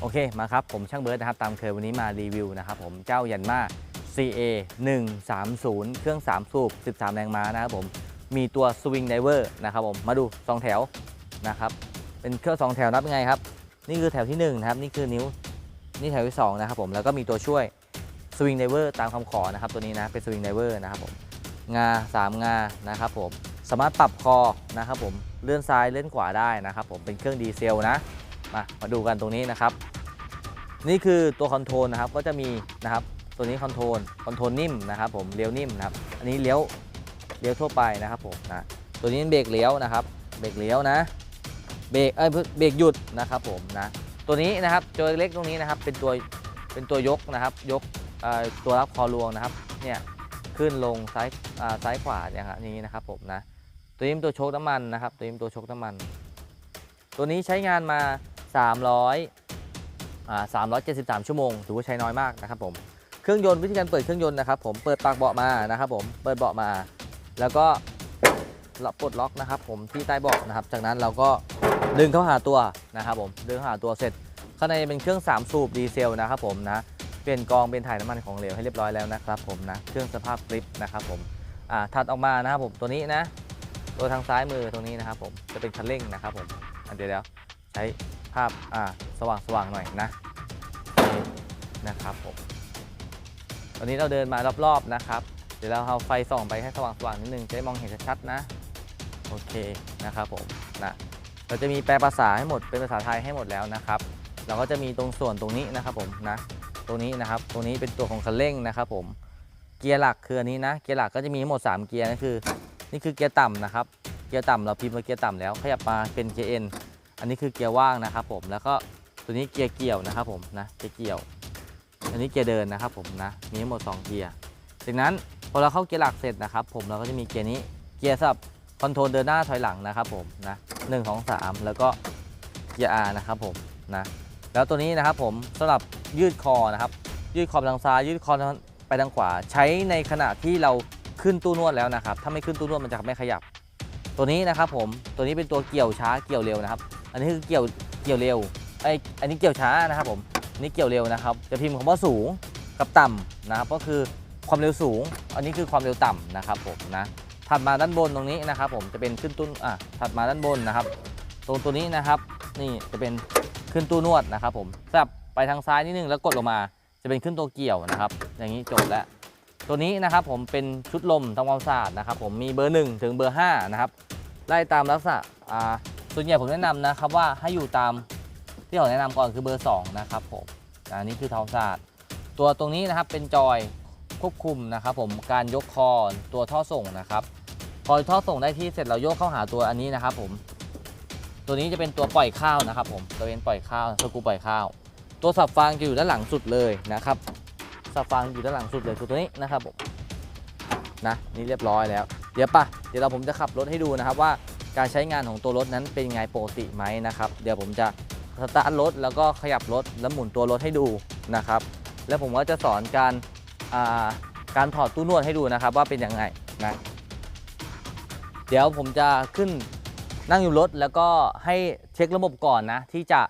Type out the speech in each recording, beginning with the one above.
โอเคมาครับ ผมช่างเบิร์ดนะครับ ตามเคยวันนี้มารีวิวนะครับผมเจ้ายันมา CA 130 เครื่อง 3 สูบ 13 แรงม้านะครับผม มีตัวสวิงไดเวอร์นะครับผม มาดู 2 แถวนะครับ เป็นเครื่อง 2 แถวนับยังไงครับ นี่คือแถวที่ 1 นะครับ นี่คือนิ้ว นี่แถวที่ 2 นะครับผม แล้วก็มีตัวช่วยสวิงไดเวอร์ตามคำขอนะครับ ตัวนี้นะ เป็นสวิงไดเวอร์นะครับผม งา 3 งา นะครับผม สามารถปรับคอนะครับผม เลื่อนซ้าย เลื่อนขวาได้นะครับผม เป็นเครื่องดีเซลนะ มามาดูกันตรงนี้นะครับ นี่คือตัวคอนโทรลนะครับก็จะมีนะครับตัวนี้คอนโทรลคอนโทรลนิ่มนะครับผมเลี้ยวนิ่มนะครับอันนี้เลี้ยวเลี้ยวทั่วไปนะครับผมนะตัวนี้เบรกเลี้ยวนะครับ เบรกเลี้ยวนะ เบรกเอ้ยเบรกหยุดนะครับผมนะตัวนี้นะครับตัวเล็กตรงนี้นะครับเป็นตัวเป็นตัวยกนะครับ ยกเอ่อตัวรับคอรวงนะครับเนี่ยขึ้นลงซ้ายอ่าซ้ายขวาเนี่ยครับนี้นะครับผมนะตัวนี้เป็นตัวโชคน้ำมันนะครับ ตัวนี้เป็นตัวโชคน้ำมัน ตัวนี้ใช้งานมา 300อ่า373 ชั่วโมง ถือว่าใช้น้อยมากนะครับผมเครื่องยนต์วิธีการเปิดเครื่องยนต์นะครับผมเปิดปากเบาะมานะครับผมเปิดเบาะมา แล้วก็เราปลดล็อกนะครับผมที่ใต้เบาะนะครับ จากนั้นเราก็ดึงเข้าหาตัวนะครับผมดึงเข้าหาตัวเสร็จข้างในเป็นเครื่อง 3 สูบดีเซลนะครับผมนะเปลี่ยนกองเป็นถ่ายน้ำมันของเหลวให้เรียบร้อยแล้วนะครับผมนะเครื่องสภาพกริปนะครับผมอ่าถัดออกมานะครับผมตัวนี้นะตัวทางซ้ายมือตรงนี้นะครับผมจะเป็นคันเร่งนะครับผมอะเดี๋ยวเดี๋ยวใช้าพอ่าสว่างสว่างหน่อยนะนี่นะครับผมตอนนี้เราเดินมารอบๆนะครับ เดี๋ยวเราเอาไฟส่องไปให้สว่างสว่างนิดนึงจะได้มองเห็นชัดๆนะโอเคนะครับผมนะเราจะมีแปลภาษาให้หมดเป็นภาษาไทยให้หมดแล้วนะครับ เราก็จะมีตรงส่วนตรงนี้นะครับผมนะตรงนี้นะครับตรงนี้เป็นตัวของคันเร่งนะครับผมเกียร์หลักคืออันนี้นะเกียร์หลักก็จะมีทั้งหมด 3 เกียร์นั่นคือ นี่คือเกียร์ต่ำนะครับเกียร์ต่ำเราพิมพ์ว่าเกียร์ต่ำแล้วขยับมาเป็นเกียร์เอ็น อันนี้คือเกียร์ว่างนะครับผมแล้วก็ตัวนี้เกียร์เกี่ยวนะครับผมนะเกียร์เกี่ยว อันนี้เกียร์เดินนะครับผมนะมีทั้งหมด 2 เกียร์จากนั้นพอเราเข้าเกียร์หลักเสร็จนะครับผมเราก็จะมีเกียร์นี้เกียร์สำหรับคอนโทรลเดินหน้าถอยหลังนะครับผมนะหนึ่งสองสามแล้วก็เกียร์ R นะครับผมนะแล้วตัวนี้นะครับผมสำหรับยืดคอนะครับ ยืดคอไปทางซ้ายยืดคอไปทางขวา ใช้ในขณะที่เราขึ้นตู้นวดแล้วนะครับ ถ้าไม่ขึ้นตู้นวดมันจะไม่ขยับ ตัวนี้นะครับผมตัวนี้เป็นตัวเกี่ยวช้าเกี่ยวเร็วนะครับ อันนี้คือเกี่ยวเกี่ยวเร็วไออันนี้เกี่ยวช้านะครับผมนนี้เกี่ยวเร็วนะครับ จะพิมพ์คำว่าสูงกับต่ำนะครับก็คือความเร็วสูง อันนี้คือความเร็วต่ำนะครับผมนะถัดมาด้านบนตรงนี้นะครับ ผมจะเป็นขึ้นตู้อะถัดมาด้านบนนะครับ ตรงตัวนี้นะครับ นี่จะเป็นขึ้นตู้นวดนะครับ ผมสับไปทางซ้ายนิดนึงแล้วกดลงมา จะเป็นขึ้นตัวเกี่ยวนะครับ อย่างนี้จบแล้วตัวนี้นะครับผมเป็นชุดลมทำความสะอาดนะครับ ผมมีเบอร์ 1 ถึงเบอร์5นะครับไล่ตามลักษณะอ่า ส่วนใหญ่ผมแนะนำนะครับว่าให้อยู่ตามที่ผมแนะนำก่อนคือเบอร์ 2 นะครับผมอันนี้คือทำควาสะอาดตัวตรงนี้นะครับเป็นจอยควบคุมนะครับผมการยกคอตัวท่อส่งนะครับ พอท่อส่งได้ที่เสร็จเราโยกเข้าหาตัวอันนี้นะครับผมตัวนี้จะเป็นตัวปล่อยข้าวนะครับ ผมตัวเป็นปล่อยข้าวสกูปล่อยข้าว ตัวสับฟางจะอยู่ด้านหลังสุดเลยนะครับสับฟางอยู่ด้านหลังสุดเลยคือตัวนี้นะครับผมนะนี่เรียบร้อยแล้ว เดี๋ยวปะเดี๋ยวเราผมจะขับรถให้ดูนะครับว่า การใช้งานของตัวรถนั้นเป็นไงปกติไหมนะครับ เดี๋ยวผมจะสตาร์ทรถแล้วก็ขยับรถแล้วหมุนตัวรถให้ดูนะครับ แล้วผมก็จะสอนการาการถอดตู้นวดให้ดูนะครับ ว่าเป็นยังไงนะเดี๋ยวผมจะขึ้นนั่งอยู่รถแล้วก็ให้เช็คระบบก่อนนะที่จะ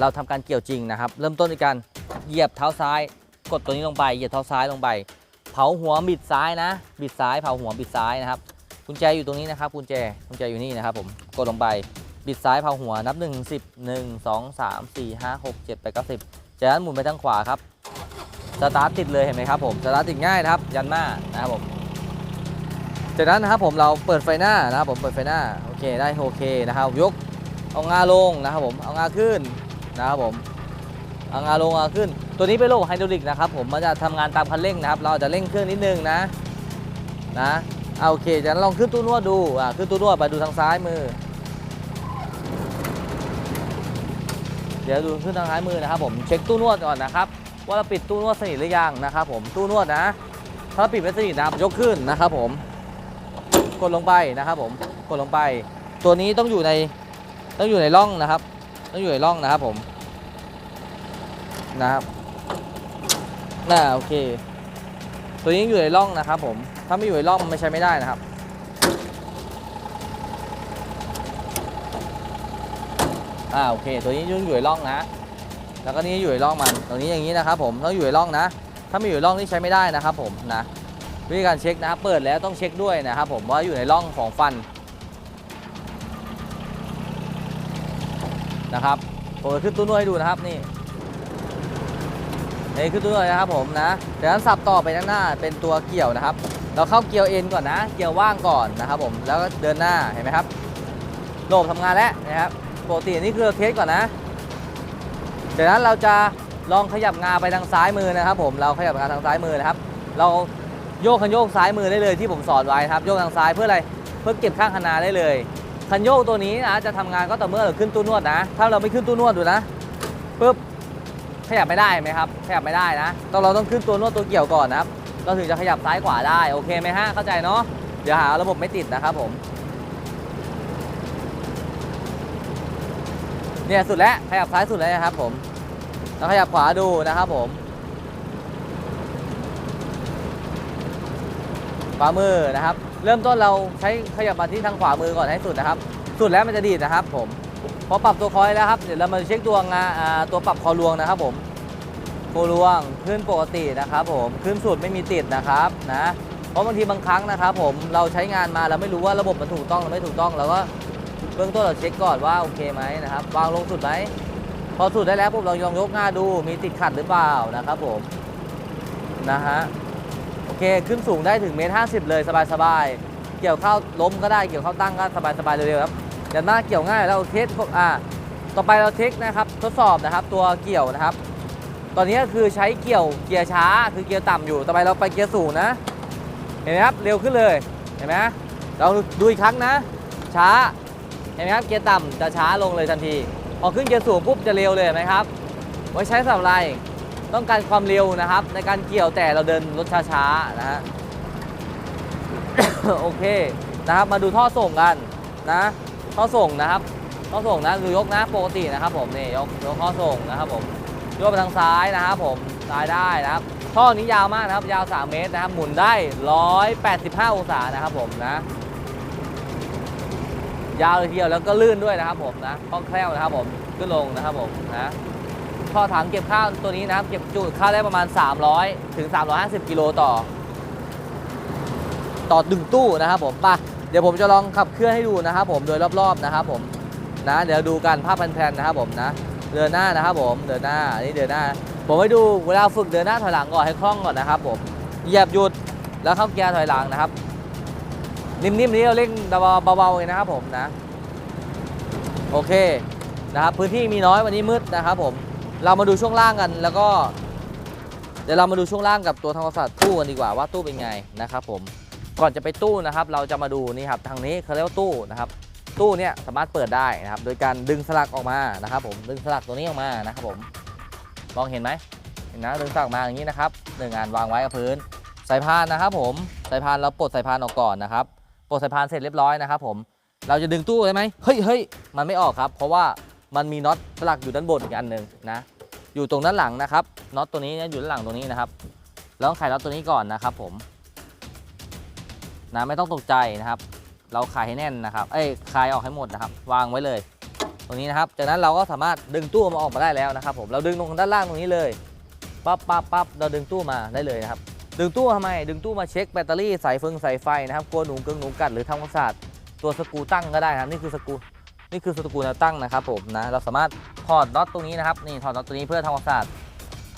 เราทำการเกี่ยวจริงนะครับ เริ่มต้นในการเหยียบเท้าซ้าย กดตัวนี้ลงไปเหยียดเท้าซ้ายลงไป เผาหัวบิดซ้ายนะ บิดซ้ายเผาหัวบิดซ้ายนะครับ กุญแจอยู่ตรงนี้นะครับกุญแจกุญแจอยู่นี่นะครับผมกดลงไปบิดซ้ายเผาหัวนับ1 10 1 2 3 4 5 6 7 8 9 10จากนั้นหมุนไปทางขวาครับสตาร์ทติดเลยเห็นไหมครับผมสตาร์ทติดง่ายนะครับยันหน้านะครับผมจากนั้นนะครับผมเราเปิดไฟหน้านะครับผมเปิดไฟหน้าโอเคได้โอเคนะครับยกเอางาลงนะครับผมเอางาขึ้นนะครับผมเอางาลงงาขึ้น ตัวนี้เป็นระบบไฮดรอลิกนะครับผมมันจะทำงานตามคันเร่งนะครับ เราจะเร่งเครื่องนิดนึงนะนะ เอาโอเคจากนั้นลองขึ้นตู้นวดดูอ่าขึ้นตู้นวดไปดูทางซ้ายมือ เดี๋ยวดูขึ้นทางซ้ายมือนะครับผมเช็คตู้นวดก่อนนะครับว่าเราปิดตู้นวดสนิทหรือยังนะครับผมตู้นวดนะ ถ้าเราปิดไม่สนิทนะยกขึ้นนะครับผม กดลงไปนะครับผมกดลงไป ตัวนี้ต้องอยู่ในต้องอยู่ในร่องนะครับ ต้องอยู่ในร่องนะครับผมนะครับน่าโอเค ตัวนี้อยู่ในร่องนะครับผม ถ้าไม่อยู่ในร่องมันไม่ใช้ไม่ได้นะครับอ่าโอเค ตัวนี้ยังอยู่ในร่องนะ แล้วก็นี่อยู่ในร่องมันตรงนี้อย่างนี้นะครับ ผมต้องอยู่ในร่องนะ ถ้าไม่อยู่ในร่องนี่ใช้ไม่ได้นะครับ ผมนะวิธีการเช็คนะครับเปิดแล้วต้องเช็คด้วยนะครับ ผมว่าอยู่ในร่องของฟันนะครับผมจะขึ้นตู้นวดให้ดูนะครับนี่นี่ขึ้นตู้นวดนะครับผมนะเดี๋ยวนั้นสับต่อไปข้างหน้าเป็นตัวเกี่ยวนะครับ เราเข้าเกียวเอ็นก่อนนะ เกียวว่างก่อนนะครับผมแล้วก็เดินหน้าเห็นไหมครับโหลบทำงานแล้วนะครับปกตินี่คือเราเทสก่อนนะจากนั้นเราจะลองขยับงาไปทางซ้ายมือนะครับ ผมเราขยับงาทางซ้ายมือนะครับ เราโยกคันโยกซ้ายมือได้เลยที่ผมสอนไว้ครับโยกทางซ้ายเพื่ออะไรเพื่อเก็บข้างคนาได้เลยคันโยกตัวนี้นะจะทำงานก็ต่อเมื่อเราขึ้นตู้นวดนะ ถ้าเราไม่ขึ้นตู้นวดดูนะปุ๊บขยับไม่ได้ไหมครับขยับไม่ได้นะต้องเราต้องขึ้นตัวนวดตัวเกี่ยวก่อนนะครับ เราถึงจะขยับซ้ายขวาได้โอเคไหมฮะเข้าใจเนาะเดี๋ยวหาระบบไม่ติดนะครับผมเนี่ยสุดแล้วขยับซ้ายสุดแล้วนะครับผมแล้วขยับขวาดูนะครับผมขวามือนะครับ เริ่มต้นเราใช้ขยับมาที่ทางขวามือก่อนให้สุดนะครับ สุดแล้วมันจะดีดนะครับ ผมพอปรับตัวคอยแล้วครับเดี๋ยวเรามาเช็คตัวงาอ่าตัวปรับคอรวงนะครับผม โคลวงขึ้นปกตินะครับผมขึ้นสุดไม่มีติดนะครับนะเพราะบางทีบางครั้งนะครับผมเราใช้งานมาเราไม่รู้ว่าระบบมันถูกต้องหรือไม่ถูกต้องเราก็เบื้องต้นเราเช็คก่อนว่าโอเคไหมนะครับวางลงสุดไหมพอสุดได้แล้วปุ๊บเราลองยกหน้าดูมีติดขัดหรือเปล่านะครับผมนะฮะโอเคขึ้นสูงได้ถึงเมตรห้าสิบเลยสบายๆเกี่ยวเข้าล้มก็ได้เกี่ยวเข้าตั้งก็สบายๆเร็วๆครับยันหน้าเกี่ยวง่ายแล้วเทสอ่าต่อไปเราเทคนะครับทดสอบนะครับตัวเกี่ยวนะครับ ตอนนี้คือใช้เกี่ยวเกียร์ช้าคือเกียร์ต่ำอยู่ ต่อไปเราไปเกียร์สูงนะ เห็นไหมครับ เร็วขึ้นเลย เห็นไหมเราดูอีกครั้งนะ ช้า เห็นไหมครับ เกียร์ต่ำจะช้าลงเลยทันที พอขึ้นเกียร์สูงปุ๊บจะเร็วเลยเห็นไหมครับ ไว้ใช้สำหรับอะไร ต้องการความเร็วนะครับ ในการเกี่ยวแต่เราเดินรถช้าๆนะฮะ โอเคนะครับ มาดูท่อส่งกันนะ ท่อส่งนะครับ ท่อส่งนะดูยกนะปกตินะครับผมนี่ยกยกท่อส่งนะครับผม โยกไปทางซ้ายนะครับผมซ้ายได้นะครับท่อนี้ยาวมากนะครับ ยาว 3 เมตรนะครับ หมุนได้ 185 องศานะครับผมนะ ยาวเลยทีเดียวแล้วก็ลื่นด้วยนะครับผมนะคล่องแคล่วนะครับผมขึ้นลงนะครับผมนะท่อถังเก็บข้าวตัวนี้นะครับ เก็บจุข้าวได้ประมาณ 300 ถึง 350 กิโลต่อ ต่อดึงตู้นะครับผมไป่ะเดี๋ยวผมจะลองขับเคลื่อนให้ดูนะครับผมโดยรอบๆนะครับผมนะ เดี๋ยวดูกันภาพแผ่นๆนะครับผมนะ เดินหน้านะครับผมเดินหน้าอันนี้เดินหน้า ผมให้ดูเวลาฝึกเดินหน้าถอยหลังก่อนให้คล่องก่อนนะครับผมเหยียบหยุดแล้วเข้าเกียร์ถอยหลังนะครับ นิ่มๆนี้เราเร่งเบาๆเลยนะครับผมนะ โอเคนะครับพื้นที่มีน้อยวันนี้มืดนะครับผมเรามาดูช่วงล่างกัน แล้วก็ เดี๋ยวเรามาดูช่วงล่างกับตัวธรรมศาสตร์ตู้กันดีกว่าว่าตู้เป็นไงนะครับผมก่อนจะไปตู้นะครับ เราจะมาดูนี่ครับทางนี้เขาเรียกว่าตู้นะครับ ตู้เนี่ยสามารถเปิดได้นะครับ โดยการดึงสลักออกมานะครับ ผมดึงสลักตัวนี้ออกมานะครับผมมองเห็นไหมเห็นนะดึงสลักมาอย่างนี้นะครับหนึ่งอันวางไว้กับพื้นสายพานนะครับ ผมสายพานเราปลดสายพานออกก่อนนะครับปลดสายพานเสร็จเรียบร้อยนะครับ ผมเราจะดึงตู้ได้ไหมเฮ้ยเฮ้ยมันไม่ออกครับ เพราะว่ามันมีน็อตสลักอยู่ด้านบนอีกอันหนึ่งนะอยู่ตรงด้านหลังนะครับน็อตตัวนี้อยู่ด้านหลังตรงนี้นะครับเราต้องไขน็อตตัวนี้ก่อนนะครับ ผมนะไม่ต้องตกใจนะครับ เราคลายให้แน่นนะครับ เอ้ยคลายออกให้หมดนะครับ วางไว้เลย ตรงนี้นะครับ จากนั้นเราก็สามารถดึงตู้มาออกมาได้แล้วนะครับ ผม เราดึงตรงด้านล่างตรงนี้เลยปั๊บปั๊บปั๊บเราดึงตู้มาได้เลยนะครับ ดึงตู้ทำไม ดึงตู้มาเช็คแบตเตอรี่สายเฟืองสายไฟนะครับ กลัวหนูเกิงหนูกัดหรือทำความสะอาดตัวสกูตั้งก็ได้ครับ นี่คือสกู นี่คือสกูแนวตั้งนะครับ ผมนะ เราสามารถถอดน็อตตรงนี้นะครับ นี่ถอดน็อตตัวนี้เพื่อทำความสะอาด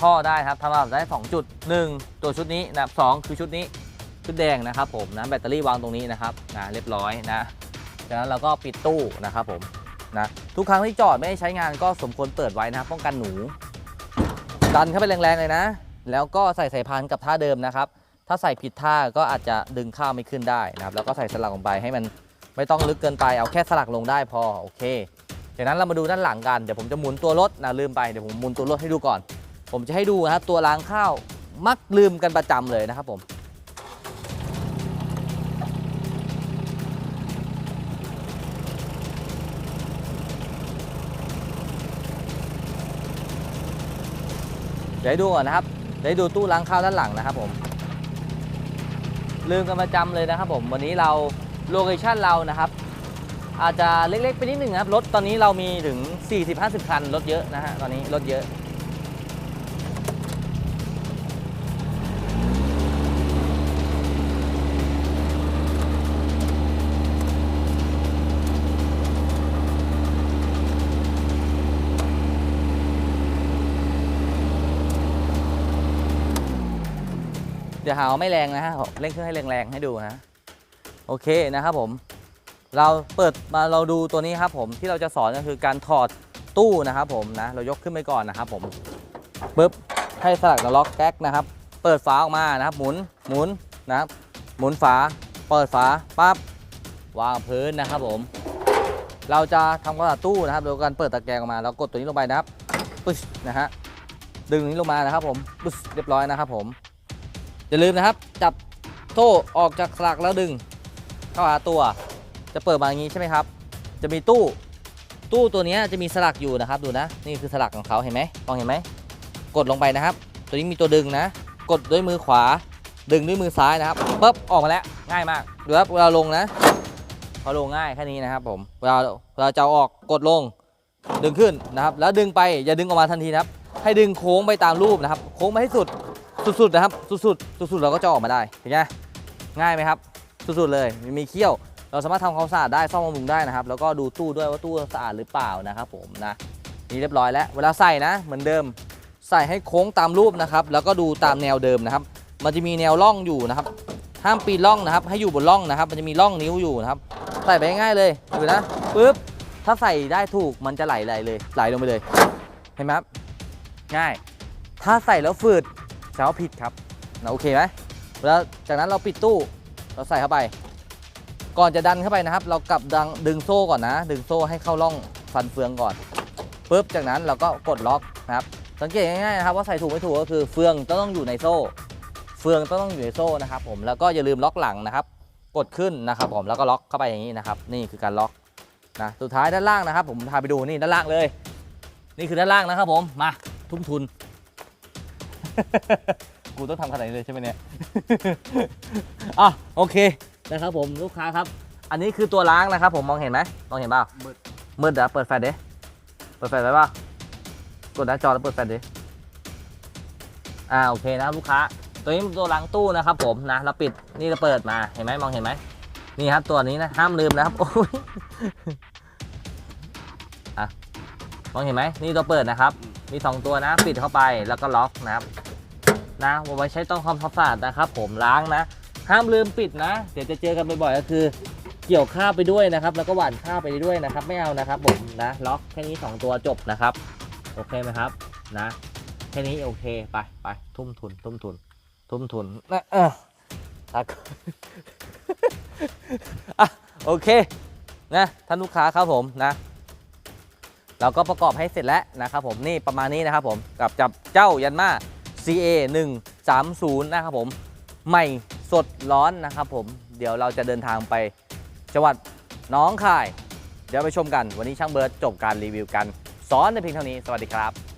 ท่อได้ครับทำความสะอาดได้สองจุดหนึ่งตัวชุดนี้นะครับสคือชุดนี้ ชุดแดงนะครับผมนะแบตเตอรี่วางตรงนี้นะครับนะเรียบร้อยนะจากนั้นเราก็ปิดตู้นะครับผมนะทุกครั้งที่จอดไม่ได้ใช้งานก็สมควรเปิดไว้นะป้องกันหนูดันเข้าไปแรงๆเลยนะ แล้วก็ใส่สายพานกับท่าเดิมนะครับ ถ้าใส่ผิดท่าก็อาจจะดึงข้าวไม่ขึ้นได้นะครับ แล้วก็ใส่สลักลงไปให้มันไม่ต้องลึกเกินไปเอาแค่สลักลงได้พอโอเคจากนั้นเรามาดูด้านหลังกันเดี๋ยวผมจะหมุนตัวรถนะลืมไปเดี๋ยวผมหมุนตัวรถให้ดูก่อน ผมจะให้ดูนะครับตัวล้างข้าวมักลืมกันประจำเลยนะครับผม เดี๋ยวดูก่อนนะครับ เดี๋ยวดูตู้ล้างข้าวด้านหลังนะครับผมลืมกันประจำเลยนะครับผมวันนี้เราโลเคชั่นเรานะครับ อาจจะเล็กๆไปนิดหนึ่งครับรถตอนนี้เรามีถึง 40-50 คันรถเยอะนะฮะตอนนี้รถเยอะ เดี๋ยวหาวไม่แรงนะฮะเร่งเครื่องให้แรงๆให้ดูนะโอเคนะครับผม เราเปิดมาเราดูตัวนี้ครับผมที่เราจะสอนก็คือการถอดตู้นะครับผมนะเรายกขึ้นไปก่อนนะครับผมปึ๊บให้สลักล็อกแก๊กนะครับ เปิดฝาออกมานะครับ หมุนหมุนนะครับ หมุนฝา เปิดฝาปั๊บวางพื้นนะครับผม เราจะทำความสะอาดตู้นะครับโดยการเปิดตะแกรงออกมาแล้วกดตัวนี้ลงไปนะครับปึ๊ชนะฮะดึงนี้ลงมานะครับผมปึ๊ชเรียบร้อยนะครับผม อย่าลืมนะครับ จับโซ่ออกจากสลักแล้วดึง เข้าหาตัว จะเปิดมาอย่างนี้ใช่ไหมครับ จะมีตู้ ตู้ตัวนี้จะมีสลักอยู่นะครับ ดูนะ นี่คือสลักของเขาเห็นไหมมองเห็นไหม กดลงไปนะครับ ตัวนี้มีตัวดึงนะ กดด้วยมือขวา ดึงด้วยมือซ้ายนะครับปุ๊บออกมาแล้ว ง่ายมากดูครับเวลาลงนะเขาลงง่ายแค่นี้นะครับผม เวลาเวลาจะอออกกดลง ดึงขึ้นนะครับ แล้วดึงไปอย่าดึงออกมาทันทีนะครับ ให้ดึงโค้งไปตามรูปนะครับ โค้งไปให้สุด สุดๆนะครับ สุดๆ สุดๆ เราก็จะออกมาได้เห็นไหมง่ายไหมครับ สุดๆ เลย มีเขี้ยว เราสามารถทำความสะอาดได้ซ่อมบำรุงได้นะครับ แล้วก็ดูตู้ด้วยว่าตู้สะอาดหรือเปล่านะครับผมนะ นี่เรียบร้อยแล้ว เวลาใส่นะ เหมือนเดิม ใส่ให้โค้งตามรูปนะครับ แล้วก็ดูตามแนวเดิมนะครับ มันจะมีแนวร่องอยู่นะครับ ห้ามปีนร่องนะครับ ให้อยู่บนร่องนะครับ มันจะมีร่องนิ้วอยู่นะครับ ใส่ไปง่ายเลยดูนะปึ๊บ ถ้าใส่ได้ถูก มันจะไหลไหลเลย ไหลลงไปเลย เห็นไหมครับ ง่าย ถ้าใส่แล้วฝืด แสดงว่าผิดครับนะโอเคไหมแล้วจากนั้นเราปิดตู้เราใส่เข้าไป ก่อนจะดันเข้าไปนะครับ เรากลับดังดึงโซ่ก่อนนะ ดึงโซ่ให้เข้าร่องฟันเฟืองก่อนปุ๊บจากนั้นเราก็กดล็อกนะครับ สังเกตง่ายๆนะครับว่าใส่ถูกไม่ถูกก็คือเฟืองต้องอยู่ในโซ่ เฟืองต้องอยู่ในโซ่นะครับผมแล้วก็อย่าลืมล็อกหลังนะครับ กดขึ้นนะครับผมแล้วก็ล็อกเข้าไปอย่างนี้นะครับ นี่คือการล็อกนะสุดท้ายด้านล่างนะครับ ผมพาไปดูนี่ด้านล่างเลย นี่คือด้านล่างนะครับผมมาทุ่มทุน กูต้องทำขนาดนี้เลยใช่ไหมเนี่ย อะโอเคนะครับผมลูกค้าครับ อันนี้คือตัวล้างนะครับผมมองเห็นไหมมองเห็นเปล่ามืด มืดเดี๋ยวเปิดแฟลชดิเปิดแฟลชไว้ป่ะกดหน้าจอแล้วเปิดแฟลชดิอ่าโอเคนะครับลูกค้า ตัวนี้เป็นตัวล้างตู้นะครับผมนะเราปิดนี่เราเปิดมาเห็นไหมมองเห็นไหมนี่ครับตัวนี้นะห้ามลืมนะครับโอ้ยอะมองเห็นไหมนี่ตัวเปิดนะครับ มีสองตัวนะ ปิดเข้าไปแล้วก็ล็อกนะครับ นะเอาไว้ใช้ต้องความสะอาดนะครับ ผมล้างนะ ห้ามลืมปิดนะ เดี๋ยวจะเจอกันบ่อยๆก็คือเกี่ยวข้าวไปด้วยนะครับ แล้วก็หว่านข้าวไปด้วยนะครับ ไม่เอานะครับ ผมนะล็อกแค่นี้ 2 ตัวจบนะครับ โอเคไหมครับนะ แค่นี้โอเคไปไปทุ่มทุน ทุ่มทุน ทุ่มทุนนะเออทักอะโอเคนะท่านลูกค้าครับผมนะ เราก็ประกอบให้เสร็จแล้วนะครับผมนี่ประมาณนี้นะครับผมกับจับเจ้ายันมา CA 130นะครับผมใหม่สดร้อนนะครับผมเดี๋ยวเราจะเดินทางไปจังหวัดน้องคาย เดี๋ยวไปชมกัน วันนี้ช่างเบิร์ดจบการรีวิวกันสอนในเพียงเท่านี้ สวัสดีครับ